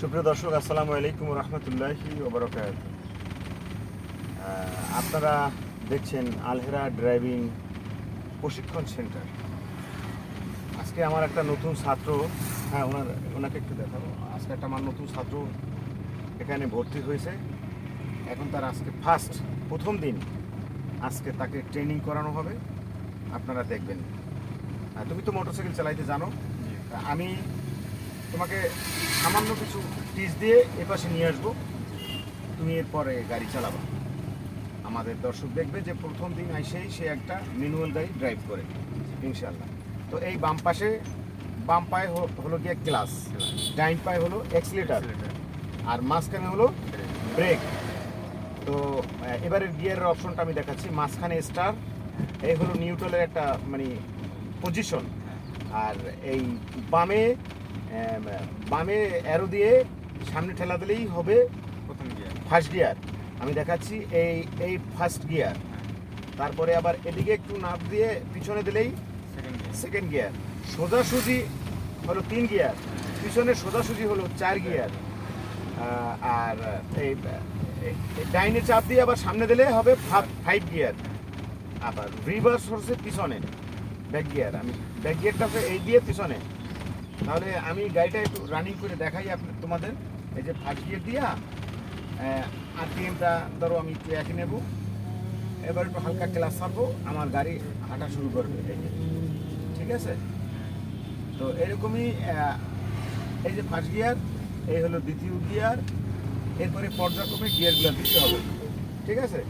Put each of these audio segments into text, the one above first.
সুপ্রিয় দর্শক আসসালামু আলাইকুম রহমতুল্লাহি ওবরকাত আপনারা দেখছেন আলহেরা ড্রাইভিং প্রশিক্ষণ সেন্টার। আজকে আমার একটা নতুন ছাত্র হ্যাঁ ওনার ওনাকে একটু দেখাবো। আজকে একটা আমার নতুন ছাত্র এখানে ভর্তি হয়েছে। এখন তার আজকে ফার্স্ট প্রথম দিন আজকে তাকে ট্রেনিং করানো হবে। আপনারা দেখবেন। তুমি তো মোটরসাইকেল চালাইতে জানো। আমি তোমাকে সামান্য কিছু টিচ দিয়ে এ পাশে নিয়ে আসব। তুমি এরপরে গাড়ি চালাবা। আমাদের দর্শক দেখবে যে প্রথম দিন আইসেই সে একটা ম্যানুয়াল গাড়ি ড্রাইভ করে ইনশাল্লাহ তো এই বাম পাশে বাম পায়ে হলো গিয়ে ক্লাস ডাইন পায়ে হলো এক্সিলেটার আর মাঝখানে হলো ব্রেক তো আহ, এবারের গিয়ারের অপশনটা আমি দেখাচ্ছি মাঝখানে স্টার এই হলো নিউট্রালের একটা মানে পজিশন আর এই বামে বামে অ্যারো দিয়ে সামনে ঠেলা দিলেই হবে প্রথম গিয়ার ফার্স্ট গিয়ার আমি দেখাচ্ছি এই এই ফার্স্ট গিয়ার তারপরে আবার এদিকে একটু নাপ দিয়ে পিছনে দিলেই সেকেন্ড গিয়ার সোজাসুজি হলো তিন গিয়ার পিছনে সোজাসুজি হলো চার গিয়ার আর এই ডাইনে চাপ দিয়ে আবার সামনে দিলে হবে ফাইভ গিয়ার আবার রিভার্স হচ্ছে পিছনে। ব্যাক গিয়ার আমি ব্যাক গিয়ারটা এই দিয়ে পিছনে। তাহলে আমি গাড়িটা একটু রানিং করে দেখাই আপনি তোমাদের। এই যে ফার্স্ট গিয়ার দিয়া আর টিএমটা ধরো আমি একটু একই নেব। এবার একটু হালকা ক্লাস ছাড়বো, আমার গাড়ি হাঁটা শুরু করবে। ঠিক আছে? তো এরকমই এই যে ফার্স্ট গিয়ার এই হলো দ্বিতীয় গিয়ার এরপরে পর্যায়ক্রমে গিয়ারগুলো দিতে হবে। ঠিক আছে?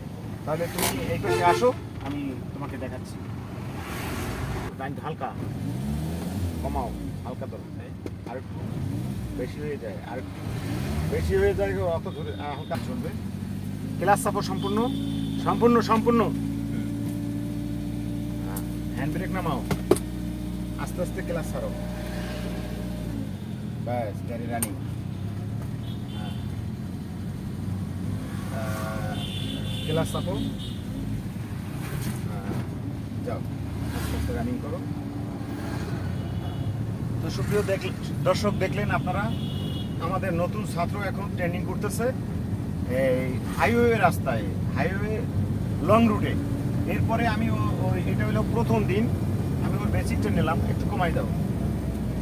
তাহলে তুমি এই পাশে আসো, আমি তোমাকে দেখাচ্ছি। হালকা, কমাও। হালকা তো আর একটু বেশি হয়ে যায় আর একটু বেশি হয়ে যায় অত ধরে হালকা চলবে। ক্লাস সাপোর্ট সম্পূর্ণ? সম্পূর্ণ সম্পূর্ণ? হ্যান্ড ব্রেক নামাও। আস্তে আস্তে ক্লাস ছাড়ো। ব্যাস গাড়ি রানিং ক্লাস চাপো আহ, যাও। আস্তে আস্তে রানিং করো। তো সুপ্রিয় দর্শক দেখলেন আপনারা, আমাদের নতুন ছাত্র এখন ট্রেনিং করতেছে। এই হাইওয়ে রাস্তায় হাইওয়ে লং রুটে এরপরে আমি এটা হলো প্রথম দিন। আমি ওর বেসিকটা নিলাম, একটু কমাই দাও।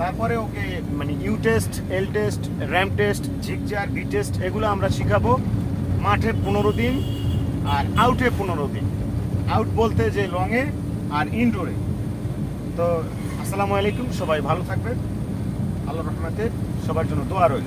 তারপরে ওকে মানে U test L test ramp test zigzag B test এগুলো আমরা শিখাবো মাঠে পনেরো দিন আর আউটে পনেরো দিন। আউট বলতে যে লংয়ে আর ইনডোরে তো আসসালামু আলাইকুম সবাই ভালো থাকবেন। আল্লাহ রহমতে সবার জন্য দোয়া রইল।